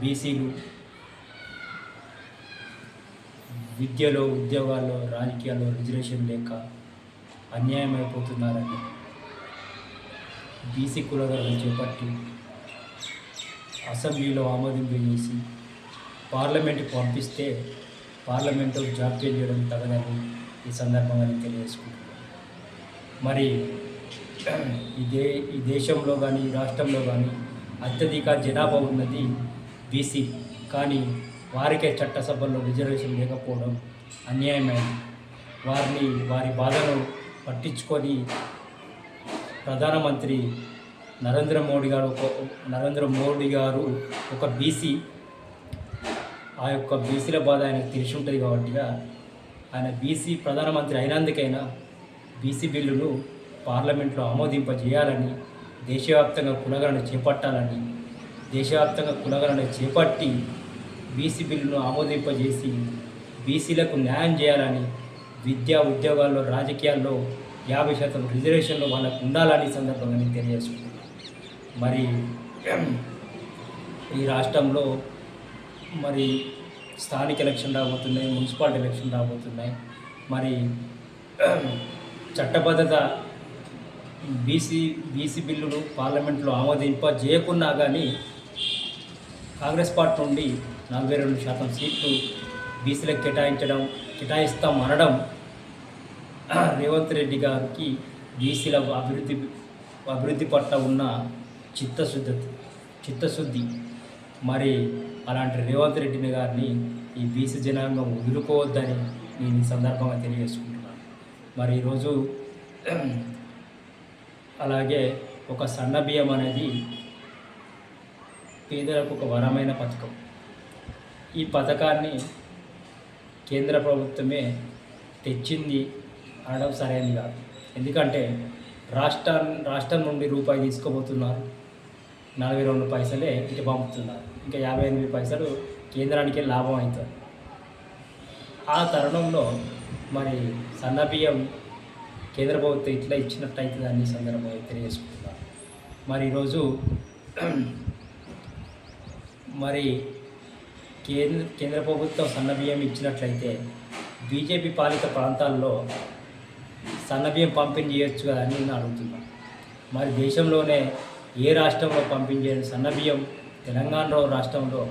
బీసీలు విద్యలో ఉద్యోగాల్లో రాజకీయాల్లో రిజర్వేషన్ లేక అన్యాయం అయిపోతున్నారని బీసీ కులగలను చేపట్టి అసెంబ్లీలో ఆమోదింపు చేసి పార్లమెంట్కి పంపిస్తే పార్లమెంటు జాప్యం చేయడం తగదని ఈ సందర్భంగా నేను తెలియజేసుకుంటున్నాను. మరి ఈ దే ఈ దేశంలో కానీ ఈ రాష్ట్రంలో కానీ అత్యధిక జనాభా ఉన్నది బీసీ కానీ వారికే చట్టసభల్లో రిజర్వేషన్ లేకపోవడం అన్యాయమైంది వారిని వారి బాధను పట్టించుకొని ప్రధానమంత్రి నరేంద్ర మోడీ గారు ఒక నరేంద్ర మోడీ గారు ఒక బీసీ ఆ యొక్క బీసీల బాధ ఆయనకు తెలిసి ఉంటుంది కాబట్టిగా ఆయన బీసీ ప్రధానమంత్రి అయినందుకైనా బీసీ బిల్లును పార్లమెంట్లో ఆమోదింపజేయాలని దేశవ్యాప్తంగా కులగలను చేపట్టాలని దేశవ్యాప్తంగా కులగలను చేపట్టి బీసీ బిల్లును ఆమోదింపజేసి బీసీలకు న్యాయం చేయాలని విద్యా ఉద్యోగాల్లో రాజకీయాల్లో యాభై శాతం రిజర్వేషన్లు వాళ్ళకు ఉండాలని సందర్భంగా నేను తెలియజేసుకుంటున్నాను మరి ఈ రాష్ట్రంలో మరి స్థానిక ఎలక్షన్ రాబోతున్నాయి మున్సిపాలిటీ ఎలక్షన్ రాబోతున్నాయి. మరి చట్టబద్ధత బీసీ బీసీ బిల్లును పార్లమెంట్లో ఆమోదింప చేయకున్నా కానీ కాంగ్రెస్ పార్టీ నుండి నలభై రెండు శాతం సీట్లు బీసీలకు కేటాయించడం కేటాయిస్తాం అనడం రేవంత్ రెడ్డి గారికి బీసీల అభివృద్ధి అభివృద్ధి పట్ల ఉన్న చిత్తశుద్ధి చిత్తశుద్ధి. మరి అలాంటి రేవంత్ రెడ్డిని గారిని ఈ బీసీ జనాంగం వదులుకోవద్దని నేను ఈ సందర్భంగా తెలియజేసుకుంటున్నాను. మరి ఈరోజు అలాగే ఒక సన్న బియ్యం అనేది పేదలకు ఒక వరమైన పథకం. ఈ పథకాన్ని కేంద్ర ప్రభుత్వమే తెచ్చింది అనడం సరైనది కాదు. ఎందుకంటే రాష్ట్రం రాష్ట్రం నుండి రూపాయి తీసుకోబోతున్నారు. నలభై రెండు పైసలే ఇటు పంపుతున్నారు. ఇంకా యాభై ఎనిమిది పైసలు కేంద్రానికే లాభం అవుతుంది. ఆ తరుణంలో మరి సన్న బియ్యం కేంద్ర ప్రభుత్వం ఇట్లా ఇచ్చినట్టయితే దాన్ని సందర్భంగా తెలియజేసుకుంటున్నాను. మరి ఈరోజు మరి కేంద్ర కేంద్ర ప్రభుత్వం సన్న బియ్యం ఇచ్చినట్లయితే బీజేపీ పాలిత ప్రాంతాల్లో సన్నబియ్యం పంపిణీ చేయొచ్చు కదా అని నేను అడుగుతున్నాను మరి దేశంలోనే ఏ రాష్ట్రంలో పంపిణీ చేయని సన్నబియ్యం తెలంగాణలో రాష్ట్రంలో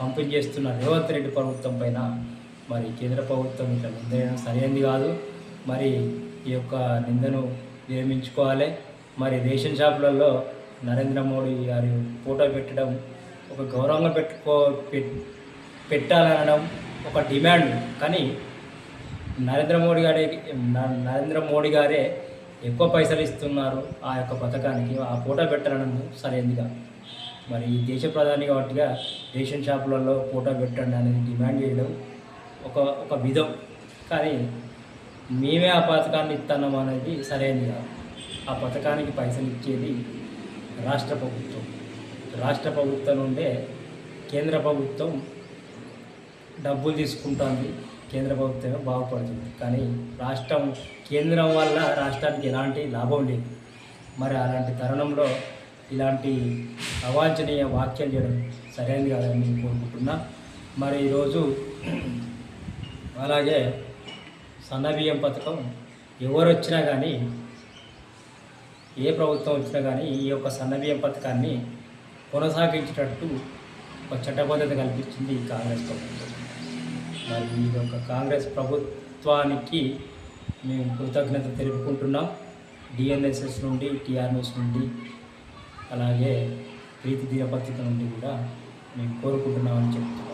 పంపిణీ చేస్తున్న రేవంత్ రెడ్డి ప్రభుత్వం పైన మరి కేంద్ర ప్రభుత్వం ఇట్లా నిందేయడం సరైనది కాదు. మరి ఈ యొక్క నిందను విరమించుకోవాలి. మరి రేషన్ షాపులలో నరేంద్ర మోడీ గారు ఫోటో పెట్టడం ఒక గౌరవంగా పెట్టుకో పెట్టాలనడం ఒక డిమాండ్. కానీ నరేంద్ర మోడీ గారే నరేంద్ర మోడీ గారే ఎక్కువ పైసలు ఇస్తున్నారు ఆ యొక్క పథకానికి. ఆ ఫోటో పెట్టడం సరైనదిగా మరి ఈ దేశ ప్రధాని కాబట్టిగా రేషన్ షాపులలో ఫోటో పెట్టండి అనేది డిమాండ్ చేయడం ఒక ఒక విధం. కానీ మేమే ఆ పథకాన్ని ఇస్తున్నాం అనేది సరైనదిగా ఆ పథకానికి పైసలు ఇచ్చేది రాష్ట్ర ప్రభుత్వం. రాష్ట్ర ప్రభుత్వం నుండే కేంద్ర ప్రభుత్వం డబ్బులు తీసుకుంటుంది. కేంద్ర ప్రభుత్వమే బాగుపడుతుంది. కానీ రాష్ట్రం కేంద్రం వల్ల రాష్ట్రానికి ఎలాంటి లాభం లేదు. మరి అలాంటి తరుణంలో ఇలాంటి అవాంఛనీయ వ్యాఖ్యలు చేయడం సరైనది కాదని నేను కోరుకుంటున్నా. మరి ఈరోజు అలాగే సన్నబియ్యం పథకం ఎవరు వచ్చినా కానీ ఏ ప్రభుత్వం వచ్చినా కానీ ఈ యొక్క సన్నబియ్యం పథకాన్ని కొనసాగించేటట్టు ఒక చట్టబద్ధత కల్పించింది ఈ కాంగ్రెస్ ప్రభుత్వం. మరి ఈ యొక్క కాంగ్రెస్ ప్రభుత్వానికి మేము కృతజ్ఞత తెలుపుకుంటున్నాం. డిఎన్ఎస్ఎస్ నుండి టీఆర్ఎస్ నుండి అలాగే ప్రీతి దినపత్రిక నుండి కూడా మేము కోరుకుంటున్నామని చెప్తున్నాం.